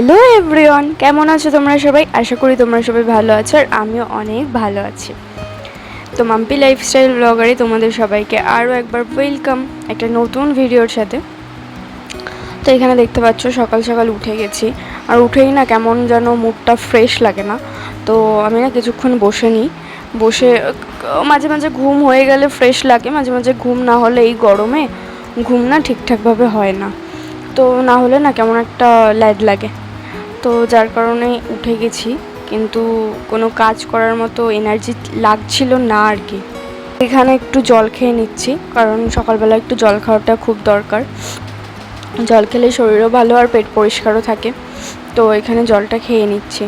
Hello everyone কেমন আছো তোমরা সবাই? আশা করি তোমরা সবাই ভালো আছো আর আমিও অনেক ভালো আছি। তো মাম্পি লাইফস্টাইল ব্লগারে তোমাদের সবাইকে আরও একবার ওয়েলকাম একটা নতুন ভিডিওর সাথে। তো এখানে দেখতে পাচ্ছ, সকাল সকাল উঠে গেছি। আর উঠেই না কেমন যেন মুডটা ফ্রেশ লাগে না। তো আমি না কিছুক্ষণ বসে নিই। বসে মাঝে মাঝে ঘুম হয়ে গেলে ফ্রেশ লাগে। মাঝে মাঝে ঘুম না হলে এই গরমে ঘুম না ঠিকঠাকভাবে হয় না। তো না হলে না কেমন একটা ল্যাড লাগে। তো যার কারণে উঠে গেছি, কিন্তু কোনো কাজ করার মতো এনার্জি লাগছিল না আর কি। এখানে একটু জল খেয়ে নিচ্ছি, কারণ সকালবেলা একটু জল খাওয়াটা খুব দরকার। জল খেলে শরীরও ভালো আর পেট পরিষ্কারও থাকে, তো এখানে জলটা খেয়ে নিচ্ছি।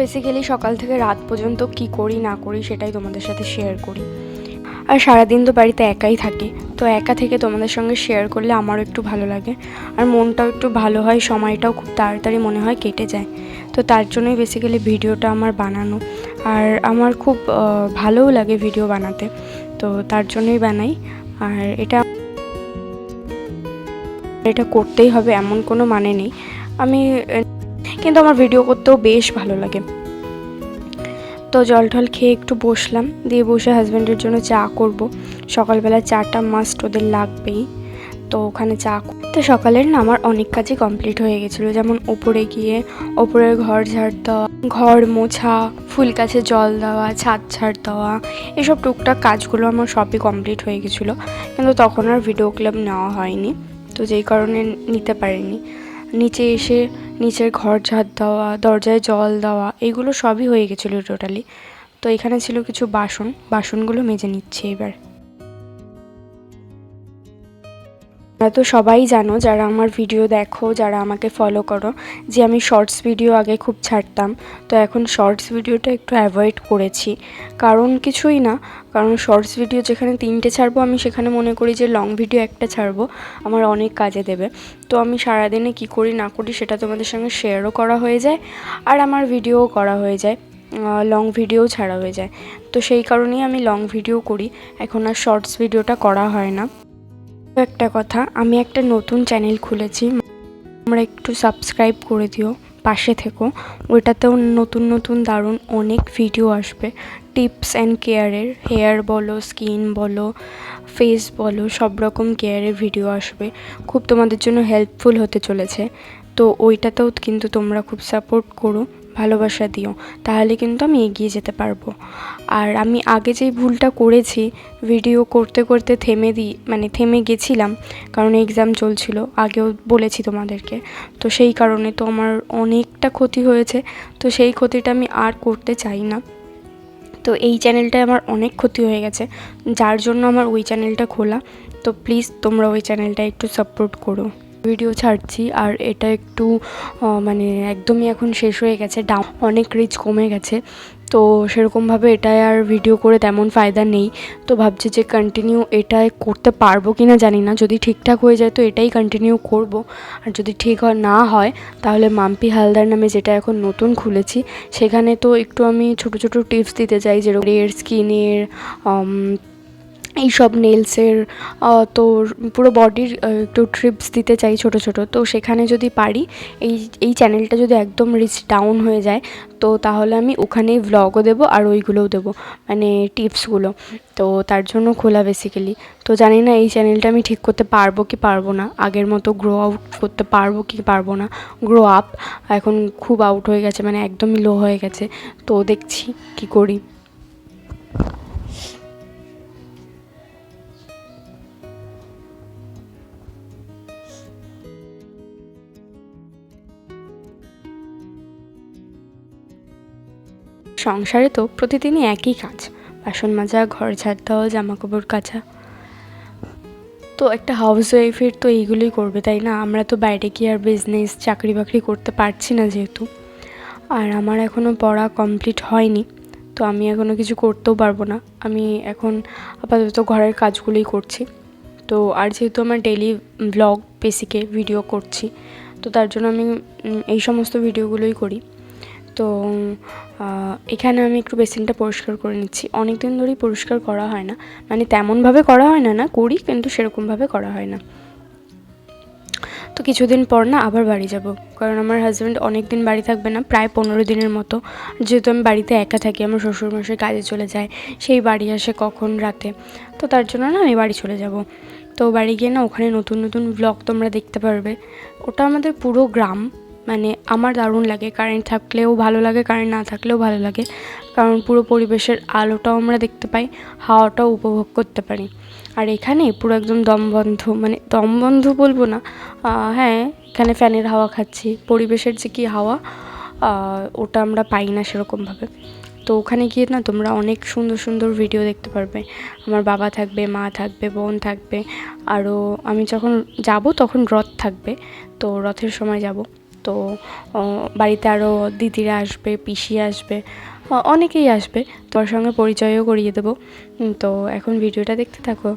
বেসিক্যালি সকাল থেকে রাত পর্যন্ত কি করি, না করি সেটাই তোমাদের সাথে শেয়ার করি। আর সারাদিন তো বাড়িতে একাই থাকি, তো একা থেকে তোমাদের সঙ্গে শেয়ার করলে আমারও একটু ভালো লাগে। আর মনটাও একটু ভালো হয়, সময়টাও খুব তাড়াতাড়ি মনে হয় কেটে যায়। তো তার জন্যই বেসিক্যালি ভিডিওটা আমার বানানো। আর আমার খুব ভালোও লাগে ভিডিও বানাতে, তো তার জন্যই বানাই। আর এটা এটা করতেই হবে, এমন কোনো মানে নেই। আমি কিন্তু আমার ভিডিও করতেও বেশ ভালো লাগে। তো জল টল খেয়ে একটু বসলাম, দিয়ে বসে হাজব্যান্ডের জন্য চা করব। সকালবেলা চাটা মাস্ট ওদের লাগবেই। তো ওখানে চা তো সকালের না আমার অনেক কাজই কমপ্লিট হয়ে গেছিল। যেমন ওপরে গিয়ে ওপরের ঘর ঝাড় দেওয়া, ঘর মোছা, ফুল গাছে জল দেওয়া, ছাদ ঝাড় দেওয়া, এসব টুকটাক কাজগুলো আমার সবই কমপ্লিট হয়ে গেছিল। কিন্তু তখন আর ভিডিও ক্লাব নেওয়া হয়নি। তো যেই কারণে নিতে পারিনি। নিচে এসে নিচের ঘর ঝাড় দেওয়া, দরজায় জল দেওয়া, এগুলো সবই হয়ে গেছিল টোটালি তো এখানে ছিল কিছু বাসন, বাসনগুলো মেজে নিচ্ছে এবার। তোমরা তো সবাই জানো, যারা আমার ভিডিও দেখো, যারা আমাকে ফলো করো, যে আমি শর্টস ভিডিও আগে খুব ছাড়তাম। তো এখন শর্টস ভিডিওটা একটু অ্যাভয়েড করেছি। কারণ কিছুই না, কারণ শর্টস ভিডিও যেখানে তিনটে ছাড়বো, আমি সেখানে মনে করি যে লং ভিডিও একটা ছাড়বো, আমার অনেক কাজে দেবে। তো আমি সারাদিনে কি করি, না করি, সেটা তোমাদের সঙ্গে শেয়ারও করা হয়ে যায়, আর আমার ভিডিও করা হয়ে যায় লং ভিডিও ছাড়া হয়ে যায়। তো সেই কারণেই আমি লং ভিডিও করি। এখন আর শর্টস ভিডিওটা করা হয় না। একটা কথা, আমি একটা নতুন চ্যানেল খুলেছি, তোমরা একটু সাবস্ক্রাইব করে দিও, পাশে থেকো। ওইটাতেও নতুন নতুন দারুণ অনেক ভিডিও আসবে। টিপস অ্যান্ড কেয়ারের হেয়ার বলো স্কিন বলো ফেস বলো, সব রকম কেয়ারের ভিডিও আসবে। খুব তোমাদের জন্য হেল্পফুল হতে চলেছে। তো ওইটাতেও কিন্তু তোমরা খুব সাপোর্ট করো। ভালোবাসা দিও, তাহলে কিন্তু আমি এগিয়ে যেতে পারব। আর আমি আগে যেই ভুলটা করেছি ভিডিও করতে করতে থেমে দিই মানে থেমে গেছিলাম, কারণ এক্সাম চলছিল, আগেও বলেছি তোমাদেরকে। তো সেই কারণে তো আমার অনেকটা ক্ষতি হয়েছে, তো সেই ক্ষতিটা আমি আর করতে চাই না। তো এই চ্যানেলটায় আমার অনেক ক্ষতি হয়ে গেছে, যার জন্য আমার ওই চ্যানেলটা খোলা। তো প্লিজ তোমরা ওই চ্যানেলটা একটু সাপোর্ট করো। ভিডিও ছাড়ছি, আর এটা একটু মানে একদমই এখন শেষ হয়ে গেছে ডাউন অনেক রিচ কমে গেছে। তো সেরকমভাবে এটায় আর ভিডিও করে তেমন ফায়দা নেই। তো ভাবছি যে কন্টিনিউ এটাই করতে পারব কি না জানি না। যদি ঠিকঠাক হয়ে যায় তো এটাই কন্টিনিউ করব। আর যদি ঠিক হয় না হয়, তাহলে মাম্পি হালদার নামে যেটা এখন নতুন খুলেছি, সেখানে তো একটু আমি ছোট ছোট টিপস দিতে চাই, যেরকম এর স্কিনের এইসব নেলসের তো পুরো বডির একটু ট্রিপস দিতে চাই ছোট ছোট। তো সেখানে যদি পারি, এই এই চ্যানেলটা যদি একদম রিচ ডাউন হয়ে যায়, তো তাহলে আমি ওখানেই ভ্লগও দেবো আর ওইগুলোও দেবো মানে টিপসগুলো তো তার জন্য খোলা বেসিক্যালি তো জানি না এই চ্যানেলটা আমি ঠিক করতে পারব কি পারব না। আগের মতো গ্রো আউট করতে পারব কি পারব না। গ্রো আপ এখন খুব আউট হয়ে গেছে মানে একদমই লো হয়ে গেছে। তো দেখছি কি করি। সংসারে তো প্রতিদিনই একই কাজ। বাসন মাজা, ঘর ঝাড় দেওয়া জামা কাপড় কাচা। তো একটা হাউস ওয়াইফের তো এইগুলোই করবে, তাই না? আমরা তো বাইরে গিয়ে আর বিজনেস চাকরি বাকরি করতে পারছি না যেহেতু। আর আমার এখনও পড়া কমপ্লিট হয়নি, তো আমি এখনও কিছু করতেও পারব না। আমি এখন আপাতত ঘরের কাজগুলোই করছি। তো আর যেহেতু আমার ডেলি ব্লগ বেসিকে ভিডিও করছি, তো তার জন্য আমি এই সমস্ত ভিডিওগুলোই করি। তো এখানে আমি একটু বেসিনটা পরিষ্কার করে নিচ্ছি। অনেক দিন ধরেই পরিষ্কার করা হয় না। মানে তেমনভাবে করা হয় না না করি, কিন্তু সেরকমভাবে করা হয় না। তো কিছুদিন পর না আবার বাড়ি যাব। কারণ আমার হাজব্যান্ড অনেক দিন বাড়ি থাকবে না, প্রায় পনেরো দিনের মতো। যেহেতু আমি বাড়িতে একা থাকি, আমার শ্বশুরমশাই কাজে চলে যায়, সেই বাড়ি আসে কখন রাতে। তো তার জন্য না আমি বাড়ি চলে যাব। তো বাড়ি গিয়ে না ওখানে নতুন নতুন ব্লগ তোমরা দেখতে পারবে। ওটা আমাদের পুরো গ্রাম। মানে আমার দারুণ লাগে কারেন্ট থাকলেও ভালো লাগে কারেন্ট না থাকলেও ভালো লাগে। কারণ পুরো পরিবেশের আলোটাও আমরা দেখতে পাই, হাওয়াটাও উপভোগ করতে পারি। আর এখানে পুরো একদম দমবন্ধ মানে দমবন্ধ বলব না হ্যাঁ এখানে ফ্যানের হাওয়া খাচ্ছি। পরিবেশের যে কি হাওয়া ওটা আমরা পাই না সেরকমভাবে। তো ওখানে গিয়ে না তোমরা অনেক সুন্দর সুন্দর ভিডিও দেখতে পারবে। আমার বাবা থাকবে, মা থাকবে, বোন থাকবে আরও আমি যখন যাব তখন রথ থাকবে। তো রথের সময় যাব। তো বাড়িতে আরও দিদিরা আসবে, পিসি আসবে অনেকেই আসবে। তোর সঙ্গে পরিচয়ও করিয়ে দেবো। তো এখন ভিডিওটা দেখতে থাকো।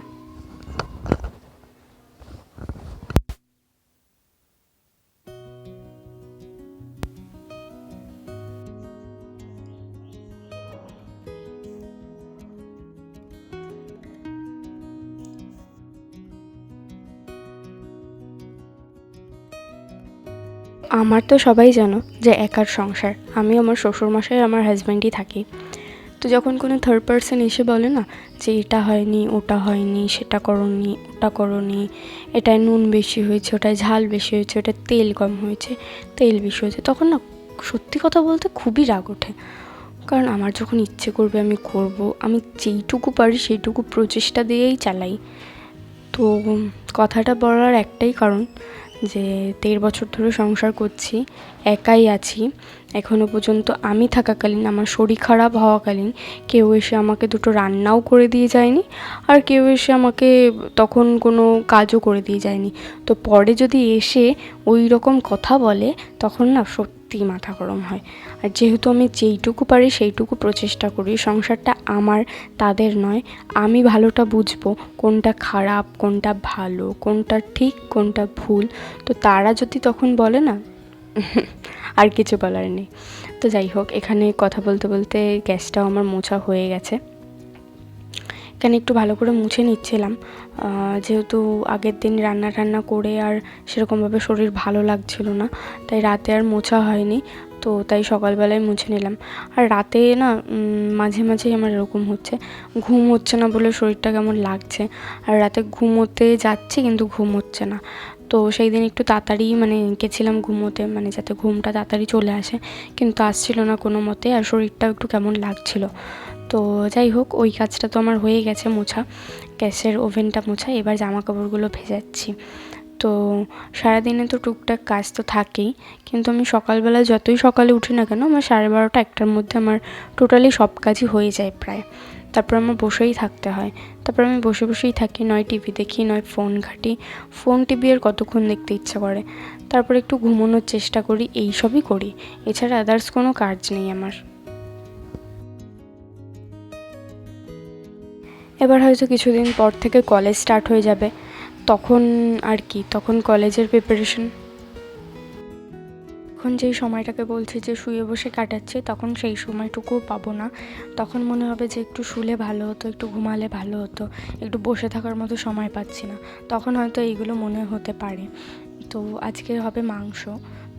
আমার তো সবাই জানো যে একার সংসার। আমি আমার শ্বশুরমশাই আমার হাজব্যান্ডই থাকি। তো যখন কোনো থার্ড পার্সন এসে বলে না যে এটা হয়নি, ওটা হয়নি, সেটা করনি, ওটা করনি, এটায় নুন বেশি হয়েছে, ওটায় ঝাল বেশি হয়েছে, ওটায় তেল কম হয়েছে, তেল বেশি হয়েছে, তখন না সত্যি কথা বলতে খুবই রাগ ওঠে। কারণ আমার যখন ইচ্ছে করবে আমি করব, আমি যেইটুকু পারি সেইটুকু প্রচেষ্টা দিয়েই চালাই। তো কথাটা বলার একটাই কারণ যে দেড় বছর ধরে সংসার করছি, একাই আছি। এখনও পর্যন্ত আমি থাকাকালীন, আমার শরীর খারাপ হওয়াকালীন কেউ এসে আমাকে দুটো রান্নাও করে দিয়ে যায়নি আর কেউ এসে আমাকে তখন কোনো কাজও করে দিয়ে যায়নি। তো পরে যদি এসে ওই রকম কথা বলে, তখন না সত্যি মাথা গরম হয়। আর যেহেতু আমি যেইটুকু পারি সেইটুকু প্রচেষ্টা করি, সংসারটা আমার, তাদের নয়। আমি ভালোটা বুঝব কোনটা খারাপ, কোনটা ভালো, কোনটা ঠিক, কোনটা ভুল। তো তারা যদি তখন বলে না, আর কিছু বলার নেই। তো যাই হোক, এখানে কথা বলতে বলতে গ্যাসটাও আমার মোছা হয়ে গেছে। এখানে একটু ভালো করে মুছে নিচ্ছিলাম। যেহেতু আগের দিন রান্না টান্না করে আর সেরকমভাবে শরীর ভালো লাগছিল না, তাই রাতে আর মোছা হয়নি। তো তাই সকালবেলায় মুছে নিলাম। আর রাতে না মাঝে মাঝেই আমার এরকম হচ্ছে। ঘুম হচ্ছে না বলে শরীরটা কেমন লাগছে। আর রাতে ঘুমোতে যাচ্ছি কিন্তু ঘুম হচ্ছে না। তো সেই দিন একটু তাড়াতাড়ি মানে গেছিলাম ঘুমোতে মানে যাতে ঘুমটা তাড়াতাড়ি চলে আসে। কিন্তু আসছিল না কোনো মতে আর শরীরটাও একটু কেমন লাগছিল। তো যাই হোক, ওই কাজটা তো আমার হয়ে গেছে মোছা। গ্যাসের ওভেনটা মোছা, এবার জামা কাপড়গুলো ভেজাচ্ছি। তো সারাদিনে তো টুকটাক কাজ তো থাকেই। কিন্তু আমি সকালবেলা যতই সকালে উঠি না কেন, আমার সাড়ে বারোটা, একটার মধ্যে আমার টোটালি সব কাজই হয়ে যায় প্রায়। তারপর আমার বসেই থাকতে হয়। তারপর আমি বসে বসেই থাকি, নয় টিভি দেখি, নয় ফোন ঘাঁটি। ফোন টিভি আর কতক্ষণ দেখতে ইচ্ছা করে? তারপর একটু ঘুমোনোর চেষ্টা করি, এই সবই করি। এছাড়া আদার্স কোনো কাজ নেই আমার। এবার হয়তো কিছুদিন পর থেকে কলেজ স্টার্ট হয়ে যাবে। তখন আর কি, তখন কলেজের প্রিপারেশন এখন যেই সময়টাকে বলছি যে শুয়ে বসে কাটাচ্ছি, তখন সেই সময়টুকুও পাবো না। তখন মনে হবে যে একটু শুলে ভালো হতো, একটু ঘুমালে ভালো হতো, একটু বসে থাকার মতো সময় পাচ্ছি না। তখন হয়তো এইগুলো মনে হতে পারে। তো আজকে হবে মাংস।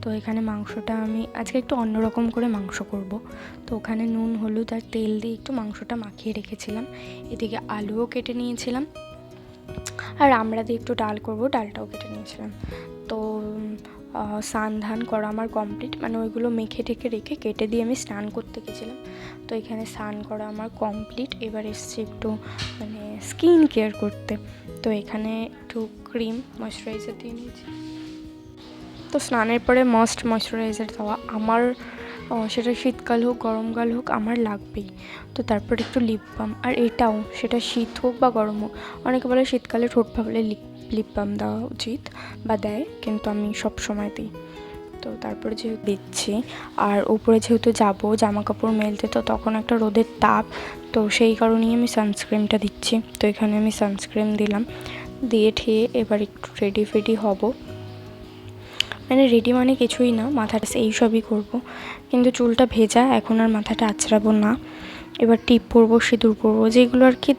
তো এখানে মাংসটা আমি, আজকে একটু অন্যরকম করে মাংস করব। তো ওখানে নুন, হলুদ আর তেল দিয়ে একটু মাংসটা মাখিয়ে রেখেছিলাম। এদিকে আলুও কেটে নিয়েছিলাম। আর আমরা দিয়ে একটু ডাল করব, ডালটাও কেটে নিয়েছিলাম। তো স্নান ধান করা আমার কমপ্লিট মানে ওইগুলো মেখে টেখে রেখে কেটে দিয়ে আমি স্নান করতে গেছিলাম। তো এখানে স্নান করা আমার কমপ্লিট এবার এসছি একটু মানে স্কিন কেয়ার করতে। তো এখানে একটু ক্রিম ময়শ্চারাইজার দিয়ে নিয়েছি। তো স্নানের পরে মাস্ট ময়শ্চারাইজার দেওয়া। আমার সেটা শীতকাল হোক, গরমকাল হোক, আমার লাগবেই। তো তারপর একটু লিপ বাম আর এটাও, সেটা শীত হোক বা গরম হোক, অনেকে বলে শীতকালে ঠোঁট ফাবলে লিপ লিপ বাম দেওয়া উচিত বা দেয়, কিন্তু আমি সব সময় দিই। তো তারপরে যেহেতু দিচ্ছি, আর উপরে যেহেতু যাব জামা কাপড় মেলতে, তো তখন একটা রোদের তাপ, তো সেই কারণেই আমি সানস্ক্রিনটা দিচ্ছি। তো এখানে আমি সানস্ক্রিন দিলাম, দিয়ে ঠেয়ে এবার একটু রেডি ফেডি হব। মানে রেডি মানে কিছুই না, মাথাটা এই সবই করব। কিন্তু চুলটা ভেজা, এখন আর মাথাটা আছড়াবো না। এবার টিপ পরবো, সিঁদুর পরবো, যেগুলো আর কি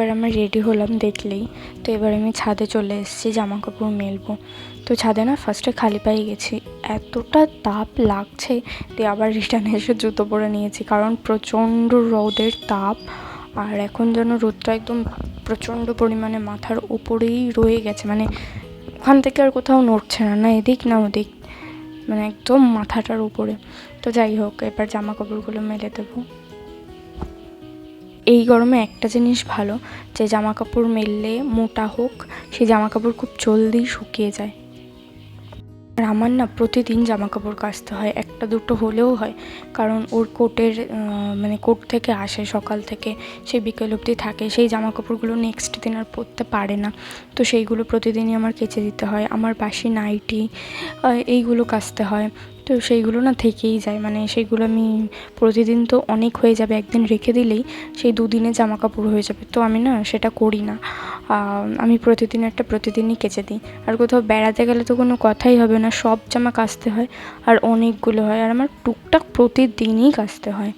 এবার আমরা রেডি হলাম দেখলেই। তো এবার আমি ছাদে চলে এসেছি জামা কাপড় মেলবো। তো ছাদে না ফার্স্টে খালি পায়ে গেছি। এতটা তাপ লাগছে দিয়ে আবার রিটার্ন এসে জুতো পরে নিয়েছি, কারণ প্রচণ্ড রোদের তাপ। আর এখন যেন রোদটা একদম প্রচণ্ড পরিমাণে মাথার উপরেই রয়ে গেছে। মানে ওখান থেকে আর কোথাও নড়ছে না না এদিক না ওদিক। মানে একদম মাথাটার উপরে। তো যাই হোক, এবার জামা কাপড়গুলো মেলে দেবো। এই গরমে একটা জিনিস ভালো, যে জামা কাপড় মেললে মোটা হোক সেই জামা কাপড় খুব জলদি শুকিয়ে যায়। আর আমার না প্রতিদিন জামা কাপড় কাচতে হয়, একটা দুটো হলেও হয়, কারণ ওর কোটের মানে কোট থেকে আসে, সকাল থেকে সে বিকেল অবধি থাকে, সেই জামা কাপড়গুলো নেক্সট দিন আর পরতে পারে না। তো সেইগুলো প্রতিদিনই আমার কেচে দিতে হয়, আমার বাসি নাইটি এইগুলো কাচতে হয়। তো সেইগুলো না থেকেই যায়। মানে সেইগুলো আমি প্রতিদিন তো অনেক হয়ে যাবে, একদিন রেখে দিলেই সেই দুদিনে জামা কাপড় হয়ে যাবে। তো আমি না সেটা করি না। আমি প্রতিদিন একটা প্রতিদিনই কেচে দিই। আর কোথাও বেড়াতে গেলে তো কোনো কথাই হবে না, সব জামা কাচতে হয় আর অনেকগুলো হয়। আর আমার টুকটাক প্রতিদিনই কাচতে হয়।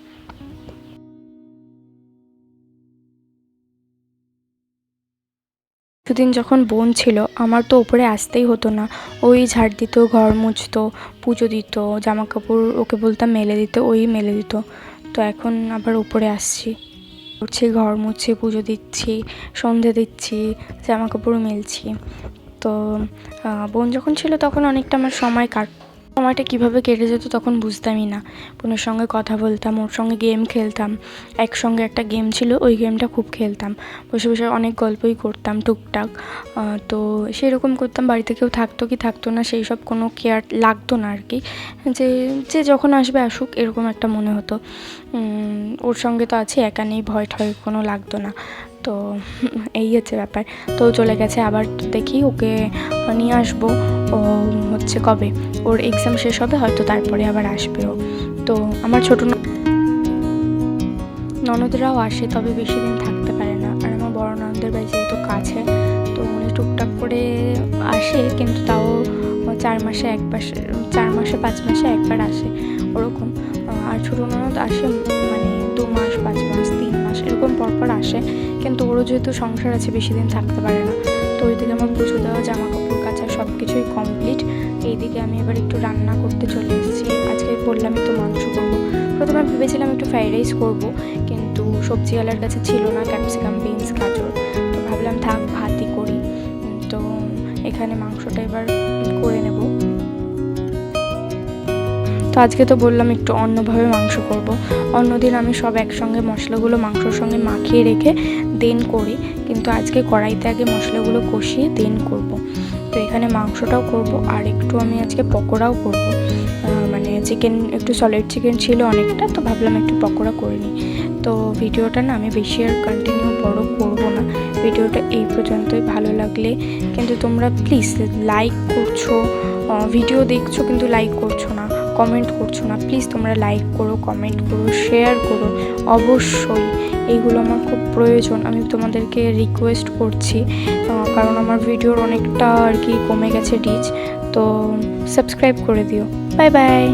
কিছুদিন যখন বোন ছিল, আমার তো ওপরে আসতেই হতো না। ওই ঝাড় দিত, ঘর মুছতো, পুজো দিত জামা কাপড় ওকে বলতাম মেলে দিতে, ওই মেলে দিত। তো এখন আবার উপরে আসছি। উঠছি, ঘর মুছছি, পুজো দিচ্ছি, সন্ধে দিচ্ছি জামা কাপড় মেলছি। তো বোন যখন ছিল তখন অনেকটা আমার সময় কাট সময়টা কীভাবে কেটে যেত তখন বুঝতামই না। বোনের সঙ্গে কথা বলতাম, ওর সঙ্গে গেম খেলতাম। একসঙ্গে একটা গেম ছিল, ওই গেমটা খুব খেলতাম। বসে বসে অনেক গল্পই করতাম টুকটাক। তো সেরকম করতাম, বাড়িতে কেউ থাকতো কি থাকতো না, সেই সব কোনো কেয়ার লাগতো না আর কি যে যে যখন আসবে আসুক, এরকম একটা মনে হতো। ওর সঙ্গে তো আছে, একা নেই ভয় ঠয় কোনো লাগতো না। তো এই হচ্ছে ব্যাপার। তো চলে গেছে, আবার দেখি ওকে নিয়ে আসব। ও হচ্ছে কবে? ওর এক্সাম শেষ হবে, হয়তো তারপরে আবার আসবে ও তো আমার ছোটো ননদরাও আসে, তবে বেশি দিন থাকতে পারে না। আর আমার বড় ননদের বাড়ি যেহেতু কাছে, তো উনি টুকটাক করে আসে, কিন্তু তাও চার মাসে একবার চার মাসে পাঁচ মাসে একবার আসে, ওরকম। আর ছোটো ননদ আসে মানে দু মাস, পাঁচ মাস মাস। এরকম পরপর আসে। কিন্তু ওরও যেহেতু সংসার আছে বেশি দিন থাকতে পারে না। তো ওইদিকে আমার পুজো দেওয়া জামা কাপড় কাচা সব কিছুই কমপ্লিট এইদিকে আমি এবার একটু রান্না করতে চলে এসেছি। আজকে বললাম একটু মাংস করব। প্রথমে ভেবেছিলাম একটু ফ্রাইড রাইস করব। কিন্তু সবজিওয়ালার কাছে ছিল না ক্যাপসিকাম বিনস গাজর। তো ভাবলাম থাক, ভাতই করি। তো এখানে মাংসটা এবার করে নেব। আজকে তো বললাম একটু অন্যভাবে মাংস করব। অন্যদিন আমি সব একসঙ্গে মশলাগুলো মাংসর সঙ্গে মাখিয়ে রেখে দেন করি। কিন্তু আজকে কড়াইতে আগে মশলাগুলো কষিয়ে দেন করব। তো এখানে মাংসটাও করব আর একটু আমি আজকে পকোড়াও করব। মানে চিকেন একটু সলিড চিকেন ছিল অনেকটা, তো ভাবলাম একটু পকোড়া করে নিই। তো ভিডিওটা না আমি বেশি আর কন্টিনিউ বড় করব না। ভিডিওটা এই পর্যন্তই, ভালো লাগলে কিন্তু তোমরা প্লিজ লাইক করছ ভিডিও দেখছ কিন্তু লাইক করছ না। কমেন্ট করছ না প্লিজ তোমরা লাইক করো কমেন্ট করো শেয়ার করো। অবশ্যই, এইগুলো আমার খুব প্রয়োজন। আমি তোমাদেরকে রিকোয়েস্ট করছি কারণ আমার ভিডিওর অনেকটা আর কি কমে গেছে রিচ তো সাবস্ক্রাইব করে দিও। Bye bye